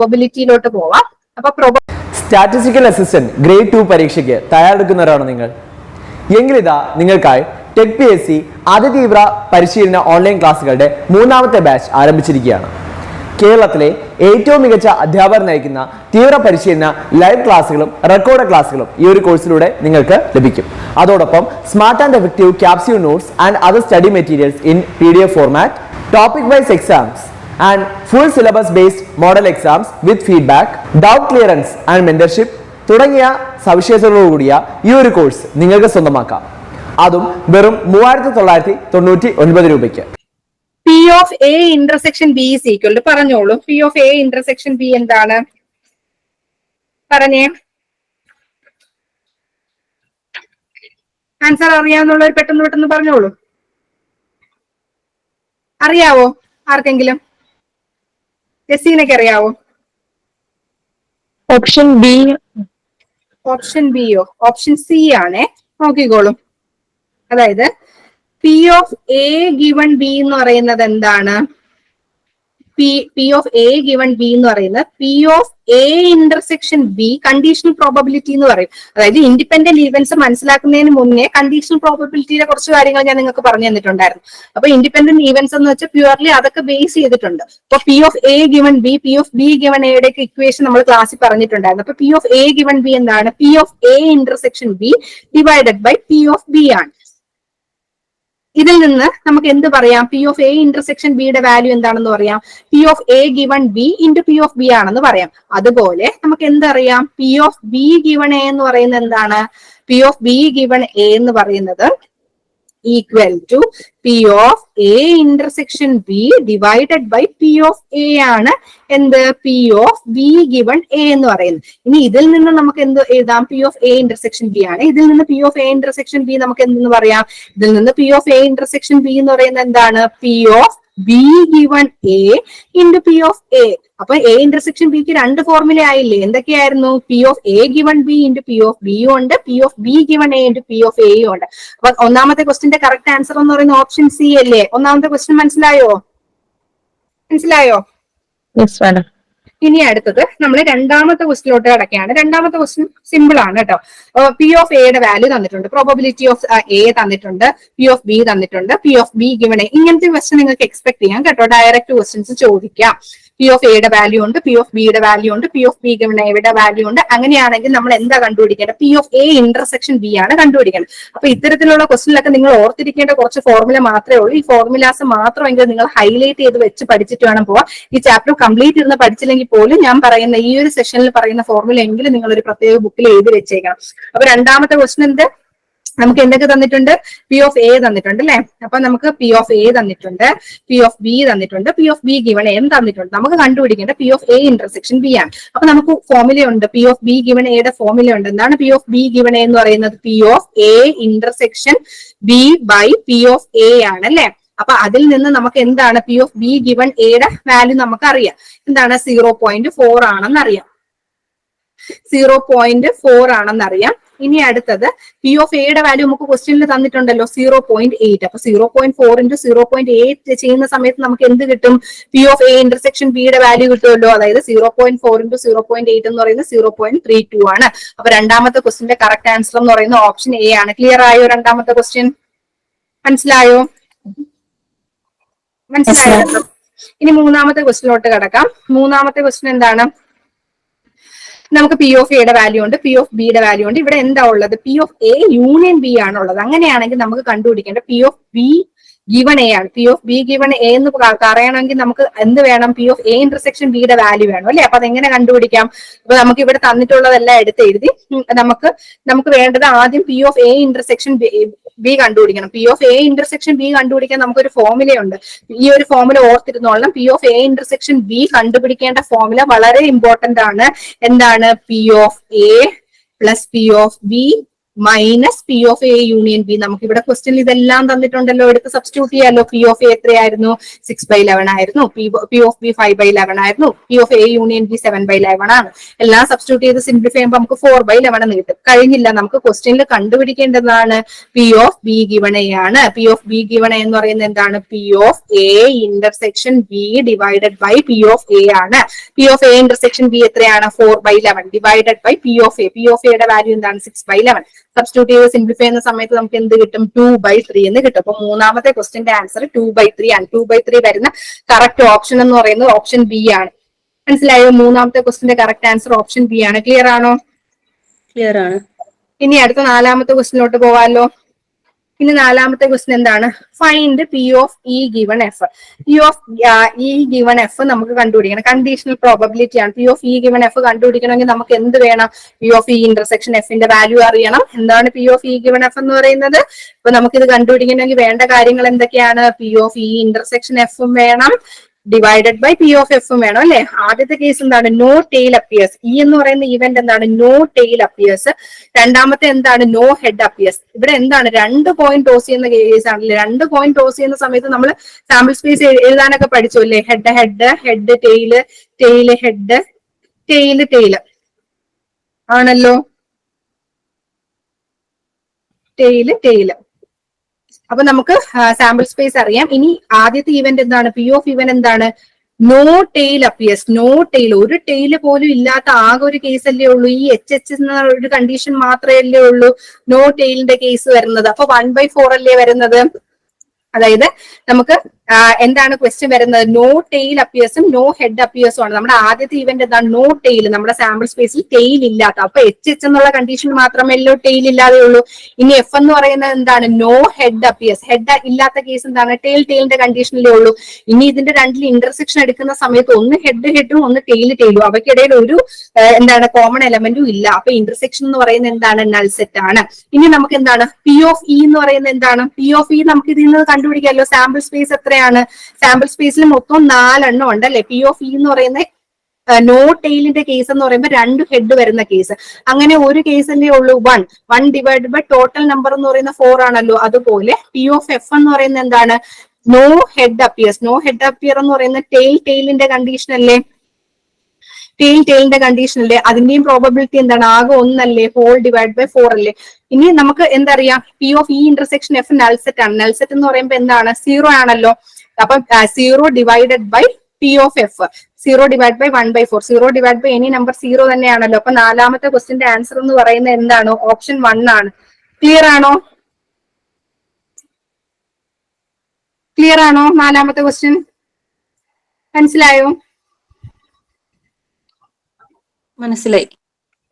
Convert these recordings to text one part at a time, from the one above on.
പ്രോബിലിറ്റിയിലോട്ട് പോവാം. അപ്പൊ പ്രൊബ സ്റ്റാറ്റിസ്റ്റിക്കൽ അസിസ്റ്റന്റ് ഗ്രേഡ് ടു പരീക്ഷയ്ക്ക് തയ്യാറെടുക്കുന്നവരാണ് നിങ്ങൾ? എങ്കിലിതാ നിങ്ങൾക്കായി ടെക് പി എസ് സി അതിതീവ്ര പരിശീലന ഓൺലൈൻ ക്ലാസ്സുകളുടെ മൂന്നാമത്തെ ബാച്ച് ആരംഭിച്ചിരിക്കുകയാണ്. കേരളത്തിലെ ഏറ്റവും മികച്ച അധ്യാപകർ നയിക്കുന്ന തീവ്ര പരിശീലന ലൈവ് ക്ലാസ്സുകളും റെക്കോർഡ് ക്ലാസ്സുകളും ഈ ഒരു കോഴ്സിലൂടെ നിങ്ങൾക്ക് ലഭിക്കും. അതോടൊപ്പം smart and effective capsule notes and other study materials in P D F format topic wise exams and full syllabus based model exams with feedback, doubt clearance and mentorship തുടങ്ങിയ സവിശേഷതകളോടുകൂടിയ ഈ ഒരു കോഴ്സ് നിങ്ങൾക്ക് സ്വന്തമാക്കാം. അതും വെറും മൂവായിരത്തി തൊള്ളായിരത്തി തൊണ്ണൂറ്റി ഒൻപത് രൂപയ്ക്ക് P of A intersection B is equal പറഞ്ഞോളൂ. P of A intersection B എന്താണ്? പറഞ്ഞേ. ആൻസർ അറിയാവുന്നവർ പെട്ടെന്ന് പെട്ടെന്ന് പറഞ്ഞോളൂ. അറിയാവോ? ആർക്കെങ്കിലും? ജസീനൊക്കെ അറിയാവോ? ഓപ്ഷൻ ബി ഓപ്ഷൻ ബിയോ ഓപ്ഷൻ സി ആണേ. നോക്കിക്കോളും. അതായത് P of A given B എന്ന് പറയുന്നത് എന്താണ്? P P of A given B എന്ന് പറയുന്നത് P of A intersection B conditional probability എന്ന് പറയും. അതായത് ഇൻഡിപെൻഡന്റ് ഇവന്റ്സ് മനസ്സിലാക്കുന്നതിന് മുന്നേ കണ്ടീഷണൽ പ്രോബബിലിറ്റിയിലെ കുറച്ച് കാര്യങ്ങൾ ഞാൻ നിങ്ങൾക്ക് പറഞ്ഞു തന്നിട്ടുണ്ടായിരുന്നു. അപ്പൊ ഇൻഡിപെൻഡന്റ് ഇവന്റ്സ് എന്ന് വെച്ചാൽ പ്യുവർലി അതൊക്കെ ബേസ് ചെയ്തിട്ടുണ്ട്. അപ്പൊ P of A given B P of B given എയുടെ ഇക്വേഷൻ നമ്മൾ ക്ലാസ്സിൽ പറഞ്ഞിട്ടുണ്ടായിരുന്നു. അപ്പൊ P of A given B എന്താണ്? P of A intersection B divided by P of B ആണ്. ഇതിൽ നിന്ന് നമുക്ക് എന്ത് പറയാം? പി ഓഫ് എ ഇന്റർസെക്ഷൻ ബിയുടെ വാല്യൂ എന്താണെന്ന് പറയാം? P of A given B into P of B ആണെന്ന് പറയാം. അതുപോലെ നമുക്ക് എന്തറിയാം P of B given A എന്ന് പറയുന്നത് എന്താണ്? P of B given A എന്ന് പറയുന്നത് equal to P of A intersection B divided by P of A ആണ്. എന്ത്? P of B given A എന്ന് പറയുന്നത്. ഇനി ഇതിൽ നിന്ന് നമുക്ക് എന്ത് എഴുതാം? P of A intersection B ആണ്. ഇതിൽ നിന്ന് P of A intersection B നമുക്ക് എന്തെന്ന് പറയാം? ഇതിൽ നിന്ന് P of A intersection B എന്ന് പറയുന്നത് എന്താണ്? P of B given A into P of A അപ്പൊ എ ഇന്റർസെക്ഷൻ ബിക്ക് രണ്ട് ഫോർമുല ആയില്ലേ? എന്തൊക്കെയായിരുന്നു? P of A given B into P of ബിയും ഉണ്ട്. P of B given A into P of എയും ഉണ്ട്. അപ്പൊ ഒന്നാമത്തെ ക്വസ്റ്റിന്റെ കറക്റ്റ് ആൻസർ എന്ന് പറയുന്ന ഓപ്ഷൻ സി അല്ലേ? ഒന്നാമത്തെ ക്വസ്റ്റ്യൻ മനസ്സിലായോ? മനസ്സിലായോ? മാഡം ഇനി അടുത്തത് നമ്മൾ രണ്ടാമത്തെ ക്വസ്റ്റിലോട്ട് കിടക്കുകയാണ്. രണ്ടാമത്തെ ക്വസ്റ്റ്യൻ സിമ്പിൾ ആണ് കേട്ടോ. പി ഓഫ് എയുടെ വാല്യൂ തന്നിട്ടുണ്ട്. പ്രോബബിലിറ്റി ഓഫ് എ തന്നിട്ടുണ്ട്. പി ഓഫ് ബി തന്നിട്ടുണ്ട്. P of B given A ഇങ്ങനത്തെ ക്വസ്റ്റ്യൻ നിങ്ങൾക്ക് എക്സ്പെക്ട് ചെയ്യാം കേട്ടോ. ഡയറക്റ്റ് ക്വസ്റ്റ്യൻസ് ചോദിക്കാം. പി ഓഫ് എയുടെ വാല്യൂ ഉണ്ട് പി ഓഫ് ബിയുടെ വാല്യൂ ഉണ്ട് പി ഓഫ് ബി ഗിവൺ എയുടെ വാല്യൂ ഉണ്ട്. അങ്ങനെയാണെങ്കിൽ നമ്മൾ എന്താ കണ്ടുപിടിക്കേണ്ടത്? P of A intersection B ആണ് കണ്ടുപിടിക്കേണ്ടത്. അപ്പൊ ഇത്തരത്തിലുള്ള ക്വസ്റ്റിനൊക്കെ നിങ്ങൾ ഓർത്തിരിക്കേണ്ട കുറച്ച് ഫോർമുല മാത്രമേ ഉള്ളൂ. ഈ ഫോർമുലാസ് മാത്രമെങ്കിലും നിങ്ങൾ ഹൈലൈറ്റ് ചെയ്ത് വെച്ച് പഠിച്ചിട്ട് വേണം പോവാ ഈ ചാപ്റ്റർ കംപ്ലീറ്റ് ഇരുന്ന് പഠിച്ചില്ലെങ്കിൽ പോലും ഞാൻ പറയുന്ന ഈ ഒരു സെഷനിൽ പറയുന്ന ഫോർമുല എങ്കിലും നിങ്ങൾ ഒരു പ്രത്യേക ബുക്കിൽ എഴുതി വെച്ചേക്കണം. അപ്പൊ രണ്ടാമത്തെ ക്വസ്റ്റൻ എന്ത്? നമുക്ക് എന്തൊക്കെ തന്നിട്ടുണ്ട് പി ഓഫ് എ തന്നിട്ടുണ്ട് അല്ലെ അപ്പൊ നമുക്ക് പി ഓഫ് എ തന്നിട്ടുണ്ട് പി ഓഫ് ബി തന്നിട്ടുണ്ട് P of B given M തന്നിട്ടുണ്ട് നമുക്ക് കണ്ടുപിടിക്കേണ്ട P of A intersection B ആണ് അപ്പൊ നമുക്ക് ഫോർമുല ഉണ്ട് പി ഓഫ് ബി ഗിവൺ എയുടെ ഫോർമുല ഉണ്ട് എന്താണ് P of B given A എന്ന് പറയുന്നത് P of A intersection B by P of A ആണ് അല്ലെ അപ്പൊ അതിൽ നിന്ന് നമുക്ക് എന്താണ് പി ഓഫ് ബി ഗിവൺ എയുടെ വാല്യൂ നമുക്ക് അറിയാം എന്താണ് സീറോ പോയിന്റ് ഫോർ ആണെന്ന് അറിയാം സീറോ പോയിന്റ് ഫോർ ആണെന്ന് അറിയാം ഇനി അടുത്തത് പി ഓഫ് എയുടെ വാല്യൂ നമുക്ക് ക്വസ്റ്റ്യനിൽ തന്നിട്ടുണ്ടല്ലോ സീറോ പോയിന്റ് എയ്റ്റ് അപ്പൊ zero point four into zero point eight ചെയ്യുന്ന സമയത്ത് നമുക്ക് എന്ത് കിട്ടും? പി ഓഫ് എ ഇന്റർസെക്ഷൻ ബിയുടെ വാല്യൂ കിട്ടുമല്ലോ. അതായത് zero point four into zero point eight എന്ന് പറയുന്നത് സീറോ പോയിന്റ് ത്രീ ടു ആണ്. അപ്പൊ രണ്ടാമത്തെ ക്വസ്റ്റിന്റെ കറക്റ്റ് ആൻസർ എന്ന് പറയുന്ന ഓപ്ഷൻ എ ആണ്. ക്ലിയർ ആയോ രണ്ടാമത്തെ ക്വസ്റ്റ്യൻ മനസ്സിലായോ? മനസ്സിലായോ? ഇനി മൂന്നാമത്തെ ക്വസ്റ്റിനോട്ട് കിടക്കാം. മൂന്നാമത്തെ ക്വസ്റ്റ്യൻ എന്താണ്? നമുക്ക് പി ഓഫ് എയുടെ വാല്യൂ ഉണ്ട് പി ഓഫ് ബിയുടെ വാല്യൂ ഉണ്ട്. ഇവിടെ എന്താ ഉള്ളത്? P of A union B ആണുള്ളത്. അങ്ങനെയാണെങ്കിൽ നമുക്ക് കണ്ടുപിടിക്കേണ്ട P of B given A ആണ്. P of B given A എന്ന് പറയണമെങ്കിൽ നമുക്ക് എന്ത് വേണം? പി ഓഫ് എ ഇന്റർസെക്ഷൻ ബിയുടെ വാല്യൂ വേണം അല്ലെ? അപ്പൊ അതെങ്ങനെ കണ്ടുപിടിക്കാം? അപ്പൊ നമുക്ക് ഇവിടെ തന്നിട്ടുള്ളതെല്ലാം എടുത്ത് എഴുതി നമുക്ക് നമുക്ക് വേണ്ടത് ആദ്യം P of A intersection B കണ്ടുപിടിക്കണം. P of A intersection B കണ്ടുപിടിക്കാൻ നമുക്കൊരു ഫോർമുലയുണ്ട് ഈ ഒരു formula ഓർത്തിരുന്നോളണം. P of A intersection B കണ്ടുപിടിക്കേണ്ട formula വളരെ ഇമ്പോർട്ടന്റ് ആണ്. എന്താണ്? P of A plus P of B minus P of A union B നമുക്ക് ഇവിടെ ക്വസ്റ്റ്യൻ ഇതെല്ലാം തന്നിട്ടുണ്ടല്ലോ എടുത്ത് സബ്സ്റ്റിറ്റ്യൂട്ട് ചെയ്യാമല്ലോ പി ഓഫ് എ എത്രയായിരുന്നു സിക്സ് ബൈ ലെവൻ ആയിരുന്നു P of B five by eleven ആയിരുന്നു P of A union B seven by eleven ആണ് എല്ലാം സബ്സ്റ്റിറ്റ്യൂട്ട് ചെയ്ത് സിംപ്ലിഫൈ ചെയ്യുമ്പോൾ നമുക്ക് ഫോർ ബൈ ലെവൻ എന്ന് കിട്ടും കഴിഞ്ഞില്ല നമുക്ക് ക്വസ്റ്റ്യനിൽ കണ്ടുപിടിക്കേണ്ടതാണ് പി ഓഫ് ബി ആണ് P of B given A എന്ന് പറയുന്നത് എന്താണ് P of A intersection B divided by P of A ആണ് P of A intersection B എത്രയാണ് four by eleven divided by P of A P of എയുടെ value എന്താണ് six by eleven substitute ചെയ്ത് simplify ചെയ്യുന്ന സമയത്ത് നമുക്ക് എന്ത് കിട്ടും? ടു ബൈ ത്രീ എന്ന് കിട്ടും. അപ്പൊ മൂന്നാമത്തെ ക്വസ്റ്റിന്റെ ആൻസർ ടു ബൈ ത്രീ ആണ്. ടു ബൈ ത്രീ വരുന്ന കറക്റ്റ് ഓപ്ഷൻ എന്ന് പറയുന്നത് ഓപ്ഷൻ ബി ആണ്. മനസ്സിലായോ? മൂന്നാമത്തെ ക്വസ്റ്റിന്റെ കറക്റ്റ് ആൻസർ ഓപ്ഷൻ ബി ആണ്. ക്ലിയർ ആണോ? ക്ലിയർ ആണ്. ഇനി അടുത്ത നാലാമത്തെ ക്വസ്റ്റിനോട്ട് പോവാലോ ഇനി നാലാമത്തെ ക്വസ്റ്റ്യൻ എന്താണ്? Find P of E given F P of E given F നമുക്ക് കണ്ടുപിടിക്കണം. കണ്ടീഷണൽ പ്രോബബിലിറ്റി ആണ്. P of E given F കണ്ടുപിടിക്കണമെങ്കിൽ നമുക്ക് എന്ത് വേണം? പി ഓഫ് ഇ ഇന്റർസെക്ഷൻ എഫിന്റെ വാല്യൂ അറിയണം. എന്താണ് P of E given F എന്ന് പറയുന്നത്? ഇപ്പൊ നമുക്കിത് കണ്ടുപിടിക്കണമെങ്കിൽ വേണ്ട കാര്യങ്ങൾ എന്തൊക്കെയാണ്? പി ഓഫ് ഇ ഇന്റർസെക്ഷൻ എഫും വേണം. ഡിവൈഡഡ് ബൈ പി ഓഫ് എഫും വേണം അല്ലെ? ആദ്യത്തെ കേസ് എന്താണ്? നോ ടെയിൽ അപ്പിയേഴ്സ് ഇ എന്ന് പറയുന്ന ഇവന്റ് എന്താണ്? നോ ടെയിൽ അപ്പിയേഴ്സ് രണ്ടാമത്തെ എന്താണ്? നോ ഹെഡ് അപ്പിയേഴ്സ് ഇവിടെ എന്താണ്? രണ്ട് പോയിന്റ് ടോസ് ചെയ്യുന്ന കേസ് ആണല്ലേ? രണ്ട് പോയിന്റ് ടോസ് ചെയ്യുന്ന സമയത്ത് നമ്മൾ സാമ്പിൾ സ്പേസ് എഴുതാനൊക്കെ പഠിച്ചു അല്ലേ? Head head head tail tail head tail tail ആണല്ലോ? ടെയിൽ ടെയിൽ അപ്പൊ നമുക്ക് സാമ്പിൾ സ്പേസ് അറിയാം. ഇനി ആദ്യത്തെ ഇവന്റ് എന്താണ്? പി ഓഫ് ഇവന്റ് എന്താണ്? No tail appears no tail ഒരു ടെയിൽ പോലും ഇല്ലാത്ത ആകെ ഒരു കേസ് അല്ലേ ഉള്ളൂ. ഈ എച്ച് എച്ച് എന്ന ഒരു കണ്ടീഷൻ മാത്രമേ അല്ലേ ഉള്ളൂ. നോ ടെയിലിന്റെ കേസ് വരുന്നത്. അപ്പൊ വൺ ബൈ ഫോർ അല്ലേ വരുന്നത്? അതായത് നമുക്ക് എന്താണ് ക്വസ്റ്റ്യൻ വരുന്നത്? നോ ടെയിൽ അപ്പിയേഴ്സും നോ ഹെഡ് അപ്പിയേഴ്സും ആണ്. നമ്മുടെ ആദ്യത്തെ ഇവന്റ് എന്താണ്? നോ ടെയിൽ നമ്മുടെ സാമ്പിൾ സ്പേസിൽ ടെയിൽ ഇല്ലാത്ത. അപ്പൊ എച്ച് എച്ച് എന്നുള്ള കണ്ടീഷൻ മാത്രമല്ലോ ടെയിൽ ഇല്ലാതെ ഉള്ളൂ. ഇനി എഫ് എന്ന് പറയുന്നത് എന്താണ്? നോ ഹെഡ് അപ്പിയേഴ്സ് ഹെഡ് ഇല്ലാത്ത കേസ് എന്താണ്? ടെയിൽ ടെയിലിന്റെ കണ്ടീഷനിലേ ഉള്ളൂ. ഇനി ഇതിന്റെ രണ്ടിൽ ഇന്റർസെക്ഷൻ എടുക്കുന്ന സമയത്ത് ഒന്ന് ഹെഡ് ഹെഡും ഒന്ന് ടെയിൽ ടെയിലും അവയ്ക്കിടയിൽ ഒരു എന്താണ് കോമൺ എലമെന്റും ഇല്ല. അപ്പൊ ഇന്റർസെക്ഷൻ എന്ന് പറയുന്നത് എന്താണ്? നൾ സെറ്റ് ആണ്. ഇനി നമുക്ക് എന്താണ്? പി ഓഫ് ഇ എന്ന് പറയുന്നത് എന്താണ്? പി ഓഫ് ഇ നമുക്ക് ഇതിൽ നിന്ന് കണ്ടുപിടിക്കാമല്ലോ. സാമ്പിൾ സ്പേസ് എത്രയാണ് സാമ്പിൾ സ്പേസിൽ മൊത്തം നാലെണ്ണം ഉണ്ട് അല്ലെ? പി ഓഫ് ഫി എന്ന് പറയുന്ന നോ ടെയിലിന്റെ കേസ് എന്ന് പറയുമ്പോൾ രണ്ട് ഹെഡ് വരുന്ന കേസ് അങ്ങനെ ഒരു കേസല്ലേ ഉള്ളൂ one one divide by total number എന്ന് പറയുന്ന ഫോർ ആണല്ലോ. അതുപോലെ പി ഓഫ് എഫ് എന്ന് പറയുന്ന എന്താണ്? No head appears no head appear എന്ന് പറയുന്ന ടെയിൽ ടെയിലിന്റെ കണ്ടീഷൻ അല്ലേ? ടെയിൽ ടെയിലിന്റെ കണ്ടീഷൻ അല്ലേ അതിന്റെയും പ്രോബബിലിറ്റി എന്താണ്? ആകെ ഒന്നല്ലേ? ഫോർ ഡിവൈഡ് ബൈ ഫോർ അല്ലേ? ഇനി നമുക്ക് എന്തറിയാം P of E intersection F null set ആണ്. നൽസെറ്റ് എന്ന് പറയുമ്പോൾ എന്താണ്? സീറോ ആണല്ലോ. അപ്പൊ zero divided by P of F zero divide by one by four zero divide by any number zero തന്നെയാണല്ലോ. അപ്പൊ നാലാമത്തെ ക്വസ്റ്റിന്റെ ആൻസർ എന്ന് പറയുന്നത് എന്താണ്? ഓപ്ഷൻ വൺ ആണ്. ക്ലിയർ ആണോ? ക്ലിയർ ആണോ നാലാമത്തെ ക്വസ്റ്റ്യൻ മനസ്സിലായോ? മനസ്സിലായി.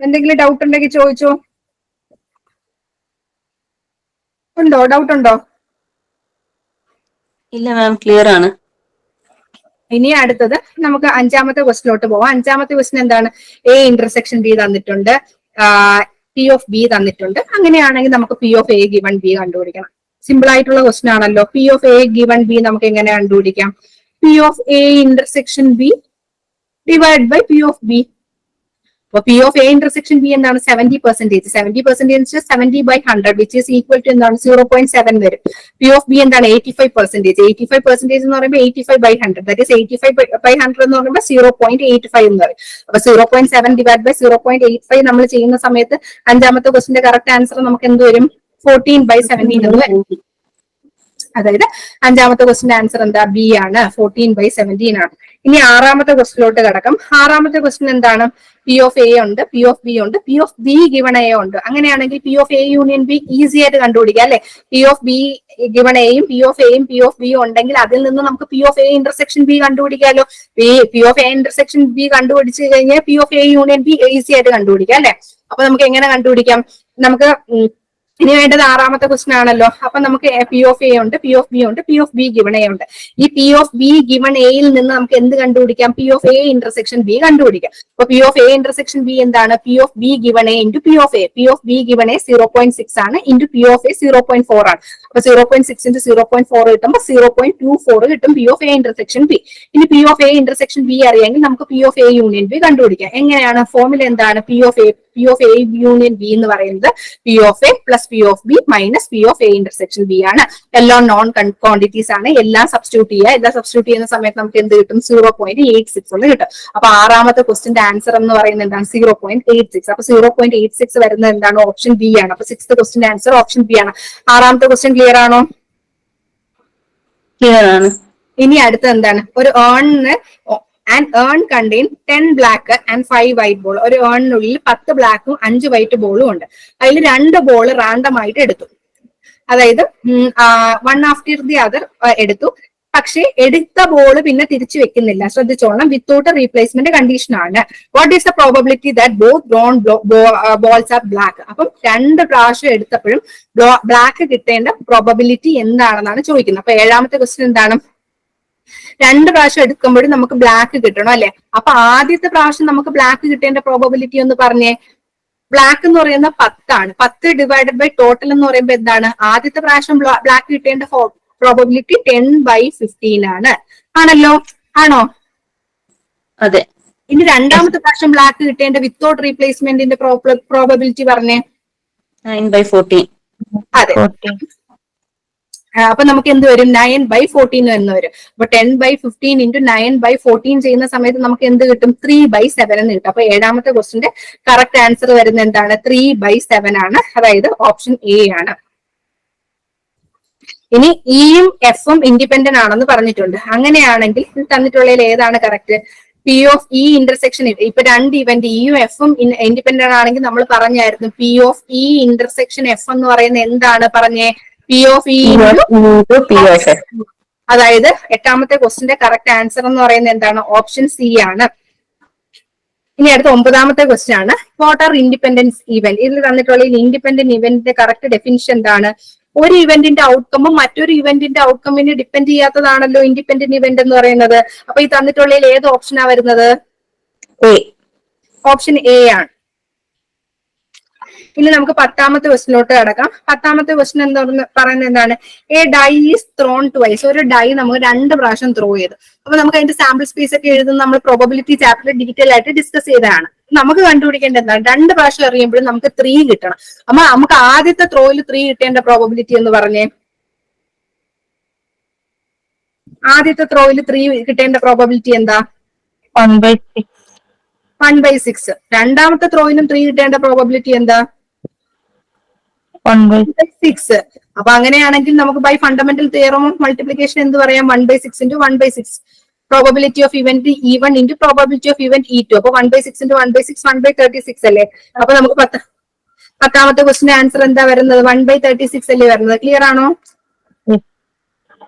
എന്തെങ്കിലും ഡൗട്ട് ഉണ്ടെങ്കിൽ ചോദിച്ചോ. ഉണ്ടോ? ഡൗട്ട് ഉണ്ടോ? ഇല്ല മാം ക്ലിയർ ആണ്. ഇനി അടുത്തത് നമുക്ക് അഞ്ചാമത്തെ ക്വസ്റ്റിലോട്ട് പോവാം. അഞ്ചാമത്തെ ക്വസ്റ്റ്യൻ എന്താണ്? എ ഇന്റർസെക്ഷൻ ബി തന്നിട്ടുണ്ട്. പി ഓഫ് ബി തന്നിട്ടുണ്ട്. അങ്ങനെയാണെങ്കിൽ നമുക്ക് P of A given B കണ്ടുപിടിക്കണം. സിമ്പിൾ ആയിട്ടുള്ള ക്വസ്റ്റൻ ആണല്ലോ. P of A given B നമുക്ക് എങ്ങനെ കണ്ടുപിടിക്കാം? P of A intersection B divide by P of B അപ്പൊ P of A intersection B എന്താണ് seventy percentage seventy percentage seventy by hundred which is equal to എന്താണ്? Zero point seven വരും. P of B എന്താണ്? Eighty five percentage eighty five percentage എന്ന് പറയുമ്പോൾ eighty five by hundred that is eighty five by hundred എന്ന് പറയുമ്പോൾ zero point eight five എന്ന് പറയും. അപ്പൊ zero point seven divide by zero point eight five നമ്മൾ ചെയ്യുന്ന സമയത്ത് അഞ്ചാമത്തെ ക്വസ്റ്റിന്റെ കറക്റ്റ് ആൻസർ നമുക്ക് എന്ത് വരും? ഫോർട്ടീൻ ബൈ സെവന്റീൻ എന്ന് വരും. അതായത് അഞ്ചാമത്തെ ക്വസ്റ്റിന്റെ ആൻസർ എന്താ ബി ആണ് ഫോർട്ടീൻ ബൈ സെവന്റീൻ ആണ് ഇനി ആറാമത്തെ ക്വസ്റ്റിലോട്ട് കിടക്കും ആറാമത്തെ ക്വസ്റ്റ്യൻ എന്താണ് പി ഓഫ് എ ഉണ്ട് പി ഓഫ് ബി ഉണ്ട് P of B given A ഉണ്ട് അങ്ങനെയാണെങ്കിൽ P of A union B easy ആയിട്ട് കണ്ടുപിടിക്കാം അല്ലെ പി ഓഫ് ബി ഗിവൺ എയും പി ഓഫ് എയും പി ഓഫ് ബി ഉണ്ടെങ്കിൽ അതിൽ നിന്ന് നമുക്ക് P of A intersection B കണ്ടുപിടിക്കാമല്ലോ P of A intersection B കണ്ടുപിടിച്ച് കഴിഞ്ഞാൽ P of A union B easy ആയിട്ട് കണ്ടുപിടിക്കാം അല്ലെ അപ്പൊ നമുക്ക് എങ്ങനെ കണ്ടുപിടിക്കാം നമുക്ക് ഇനി വേണ്ടത് ആറാമത്തെ ക്വസ്റ്റൻ ആണല്ലോ അപ്പൊ നമുക്ക് പി ഓഫ് എ ഉണ്ട് പി ഓഫ് ബി ഉണ്ട് P of B given A ഉണ്ട് ഈ പി ഓഫ് ബി ഗിവൺ എയിൽ നിന്ന് നമുക്ക് എന്ത് കണ്ടുപിടിക്കാം P of A intersection B കണ്ടുപിടിക്കാം അപ്പൊ P of A intersection B എന്താണ് P of B given A into P of A P of B given A zero point six ആണ് into P of A zero point four ആണ് അപ്പൊ zero point six into zero point four കിട്ടുമ്പോൾ zero point two four കിട്ടും P of A intersection B ഇനി P of A intersection B അറിയാമെങ്കിൽ നമുക്ക് P of A union B കണ്ടുപിടിക്കാം എങ്ങനെയാണ് ഫോമിൽ എന്താണ് P of A P of A union B എന്ന് പറയുന്നത് P of A plus P of B minus P of A intersection B ആണ്. എല്ലാം നോൺ ക്വാണ്ടിറ്റീസ് ആണ്. എല്ലാം സബ്സ്റ്റിറ്റ്യൂട്ട് ചെയ്യുക. എല്ലാം സബ്സ്റ്റിറ്റ്യൂട്ട് ചെയ്യുന്ന സമയത്ത് നമുക്ക് എന്ത് കിട്ടും? സീറോ പോയിന്റ് എയ്റ്റ് സിക്സ് എന്ന് കിട്ടും. അപ്പൊ ആറാമത്തെ ക്വസ്റ്റിന്റെ ആൻസർ എന്ന് പറയുന്നത് എന്താണ്? സീറോ പോയിന്റ് എയ്റ്റ് സിക്സ് അപ്പൊ സീറോ പോയിന്റ് എയ്റ്റ് സിക്സ് വരുന്നത് എന്താണ്? ഓപ്ഷൻ ബി ആണ്. അപ്പൊ സിക്സ് ക്വസ്റ്റിന്റെ ആൻസർ ഓപ്ഷൻ ബി ആണ്. ആറാമത്തെ ക്വസ്റ്റ്യൻ ക്ലിയർ ആണോ? ക്ലിയർ ആണ്. ഇനി അടുത്ത എന്താണ്? ഒരു ഏണിന് and urn contain ten black and five white ball ഒരു ഏണിനുള്ളിൽ പത്ത് ബ്ലാക്കും അഞ്ച് വൈറ്റ് ബോളും ഉണ്ട്. അതിൽ രണ്ട് ബോൾ റാൻഡം ആയിട്ട് എടുത്തു. അതായത് വൺ ആഫ്റ്റർ ദി അതർ എടുത്തു. പക്ഷേ എടുത്ത ബോൾ പിന്നെ തിരിച്ചു വെക്കുന്നില്ല. ശ്രദ്ധിച്ചോളണം. വിത്തൗട്ട് റീപ്ലേസ്മെന്റ് കണ്ടീഷൻ ആണ്. What is the probability that both brown balls are black അപ്പം രണ്ട് പ്രാവശ്യം എടുത്തപ്പോഴും ബ്ലാക്ക് കിട്ടേണ്ട പ്രോബബിലിറ്റി എന്താണെന്നാണ് ചോദിക്കുന്നത്. അപ്പൊ ഏഴാമത്തെ ക്വസ്റ്റ്യൻ എന്താണ്? രണ്ട് പ്രാവശ്യം എടുക്കുമ്പോഴും നമുക്ക് ബ്ലാക്ക് കിട്ടണം അല്ലെ? അപ്പൊ ആദ്യത്തെ പ്രാവശ്യം നമുക്ക് ബ്ലാക്ക് കിട്ടേണ്ട പ്രോബബിലിറ്റി ഒന്ന് പറഞ്ഞേ. ബ്ലാക്ക് എന്ന് പറയുന്ന പത്താണ്. പത്ത് ഡിവൈഡഡ് ബൈ ടോട്ടൽ എന്ന് പറയുമ്പോൾ എന്താണ്? ആദ്യത്തെ പ്രാവശ്യം ബ്ലാക്ക് കിട്ടേണ്ട പ്രോബബിലിറ്റി ടെൻ ബൈ ഫിഫ്റ്റീൻ ആണ്. ആണല്ലോ? ആണോ? അതെ. ഇനി രണ്ടാമത്തെ പ്രാവശ്യം ബ്ലാക്ക് കിട്ടേണ്ട വിത്തൗട്ട് റീപ്ലേസ്മെന്റിന്റെ പ്രോബബിലിറ്റി പറഞ്ഞേ. നയൻ ബൈ ഫോർട്ടീൻ അതെ. അപ്പൊ നമുക്ക് എന്ത് വരും? നയൻ ബൈ ഫോർട്ടീൻ എന്ന് വരും. അപ്പൊ ten by fifteen into nine by fourteen ചെയ്യുന്ന സമയത്ത് നമുക്ക് എന്ത് കിട്ടും? ത്രീ ബൈ സെവൻ എന്ന് കിട്ടും. അപ്പൊ ഏഴാമത്തെ ക്വസ്റ്റിന്റെ കറക്റ്റ് ആൻസർ വരുന്നത് എന്താണ്? ത്രീ ബൈ സെവൻ ആണ്. അതായത് ഓപ്ഷൻ എ ആണ്. ഇനി ഇയും എഫും ഇൻഡിപെൻഡന്റ് ആണെന്ന് പറഞ്ഞിട്ടുണ്ട്. അങ്ങനെയാണെങ്കിൽ തന്നിട്ടുള്ളതിൽ ഏതാണ് correct P of E intersection ഇപ്പൊ രണ്ട് ഇവന്റ് ഇയും എഫും ഇൻഡിപെൻഡന്റ് ആണെങ്കിൽ നമ്മൾ പറഞ്ഞായിരുന്നു P of E intersection F എന്ന് പറയുന്നത് എന്താണ് പറഞ്ഞേ? P of E P of അതായത് എട്ടാമത്തെ ക്വസ്റ്റിന്റെ കറക്റ്റ് ആൻസർ എന്ന് പറയുന്നത് എന്താണ്? ഓപ്ഷൻ സി ആണ്. ഇനി അടുത്ത ഒമ്പതാമത്തെ ക്വസ്റ്റ്യൻ ആണ്. വാട്ട് ആർ ഇൻഡിപെൻഡൻസ് ഇവന്റ് ഇതിൽ തന്നിട്ടുള്ള ഇൻഡിപെൻഡന്റ് ഇവന്റിന്റെ കറക്റ്റ് ഡെഫിനിഷൻ എന്താണ്? ഒരു ഇവന്റിന്റെ ഔട്ട്കമും മറ്റൊരു ഇവന്റിന്റെ ഔട്ട്കമിനെ ഡിപെൻഡ് ചെയ്യാത്തതാണല്ലോ ഇൻഡിപെൻഡന്റ് ഇവന്റ് എന്ന് പറയുന്നത്. അപ്പൊ ഈ തന്നിട്ടുള്ളതിൽ ഏത് ഓപ്ഷനാ വരുന്നത്? എ ഓപ്ഷൻ എ ആണ്. ഇനി നമുക്ക് പത്താമത്തെ ക്വസ്റ്റിനോട്ട് കിടക്കാം. പത്താമത്തെ ക്വസ്റ്റിൻ എന്താ പറയുന്നത് എന്താണ്? A die is thrown twice ഒരു ഡൈ നമുക്ക് രണ്ട് പ്രാവശ്യം ത്രോ ചെയ്ത്. അപ്പൊ നമുക്ക് അതിന്റെ സാമ്പിൾ സ്പേസ് ഒക്കെ എഴുതുന്ന നമ്മൾ പ്രോബബിലിറ്റി ചാപ്റ്റർ ഡീറ്റെയിൽ ആയിട്ട് ഡിസ്കസ് ചെയ്തതാണ്. നമുക്ക് കണ്ടുപിടിക്കേണ്ട എന്താണ്? രണ്ട് പ്രാവശ്യം എറിയുമ്പോഴും നമുക്ക് ത്രീ കിട്ടണം. അപ്പൊ നമുക്ക് ആദ്യത്തെ ത്രോയിൽ ത്രീ കിട്ടേണ്ട പ്രോബബിലിറ്റി എന്ന് പറഞ്ഞേ. ആദ്യത്തെ ത്രോയിൽ ത്രീ കിട്ടേണ്ട പ്രോബബിലിറ്റി എന്താ? One by six one by six രണ്ടാമത്തെ ത്രോയിനും ത്രീ കിട്ടേണ്ട പ്രോബബിലിറ്റി എന്താ? വൺ ബൈ സിക്സ് അപ്പൊ അങ്ങനെയാണെങ്കിൽ നമുക്ക് by fundamental theorem of multiplication എന്ന് പറയാം? One by six into one by six probability of event E one into probability of event E two അപ്പൊ one by six into one by six one by thirty six അല്ലേ? അപ്പൊ നമുക്ക് പത്ത് പത്താമത്തെ ക്വസ്റ്റിന് answer എന്താ വരുന്നത്? വൺ ബൈ തേർട്ടി സിക്സ് അല്ലേ വരുന്നത്? ക്ലിയർ ആണോ.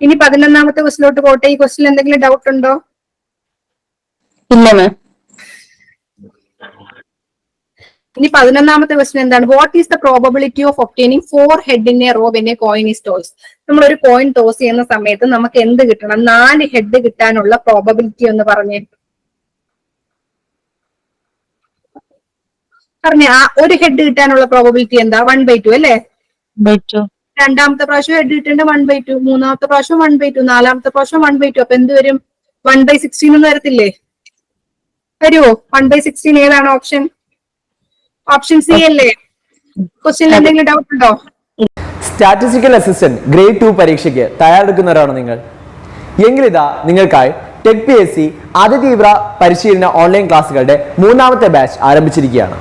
ഇനി പതിനൊന്നാമത്തെ ക്വസ്റ്റിലോട്ട് പോട്ടെ. ഈ ക്വസ്റ്റിൽ എന്തെങ്കിലും ഡൗട്ട് ഉണ്ടോ? ഇല്ല മാം ഇനി പതിനൊന്നാമത്തെ ക്വസ്റ്റ്യൻ എന്താണ്? What is the probability of obtaining four head in a row when a coin is toss നമ്മൾ ഒരു കോയിൻ ടോസ് ചെയ്യുന്ന സമയത്ത് നമുക്ക് എന്ത് കിട്ടണം? നാല് ഹെഡ് കിട്ടാനുള്ള പ്രോബബിലിറ്റി എന്ന് പറഞ്ഞേ. പറഞ്ഞ ആ ഒരു ഹെഡ് കിട്ടാനുള്ള പ്രോബബിലിറ്റി എന്താ? വൺ ബൈ ടു അല്ലേ? രണ്ടാമത്തെ പ്രാവശ്യം ഹെഡ് കിട്ടേണ്ട വൺ ബൈ ടു മൂന്നാമത്തെ പ്രാവശ്യം വൺ ബൈ ടു നാലാമത്തെ പ്രാവശ്യം വൺ ബൈ ടു അപ്പൊ എന്ത് വരും? വൺ ബൈ സിക്സ്റ്റീൻ എന്ന് വരത്തില്ലേ? വരുമോ വൺ ബൈ സിക്സ്റ്റീൻ ഏതാണ് ഓപ്ഷൻ ഓപ്ഷൻ സി അല്ലേ? ക്വസ്റ്റ്യനിൽ എന്തെങ്കിലും ഡൗട്ട് ഉണ്ടോ? സ്റ്റാറ്റിസ്റ്റിക്കൽ അസിസ്റ്റന്റ് ഗ്രേഡ് ടു പരീക്ഷയ്ക്ക് തയ്യാറെടുക്കുന്നവരാണോ നിങ്ങൾ? എങ്കിലിതാ നിങ്ങൾക്കായി ടെക് പി എസ് സി അതിതീവ്ര പരിശീലന ഓൺലൈൻ ക്ലാസ്സുകളുടെ മൂന്നാമത്തെ ബാച്ച് ആരംഭിച്ചിരിക്കുകയാണ്.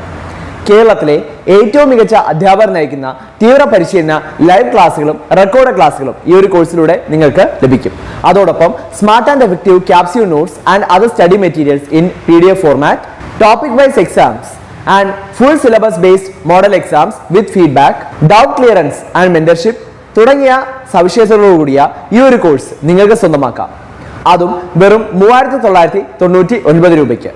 കേരളത്തിലെ ഏറ്റവും മികച്ച അധ്യാപകർ നയിക്കുന്ന തീവ്ര പരിശീലന ലൈവ് ക്ലാസ്സുകളും റെക്കോർഡ് ക്ലാസ്സുകളും ഈ ഒരു കോഴ്സിലൂടെ നിങ്ങൾക്ക് ലഭിക്കും. അതോടൊപ്പം smart and effective capsule notes and other study materials in P D F format topic wise exams and full syllabus based model exams with feedback, doubt clearance and mentorship തുടങ്ങിയ സവിശേഷതകളോടുകൂടിയ ഈ ഒരു കോഴ്സ് നിങ്ങൾക്ക് സ്വന്തമാക്കാം. അതും വെറും മൂവായിരത്തി തൊള്ളായിരത്തി തൊണ്ണൂറ്റി ഒൻപത് രൂപയ്ക്ക്.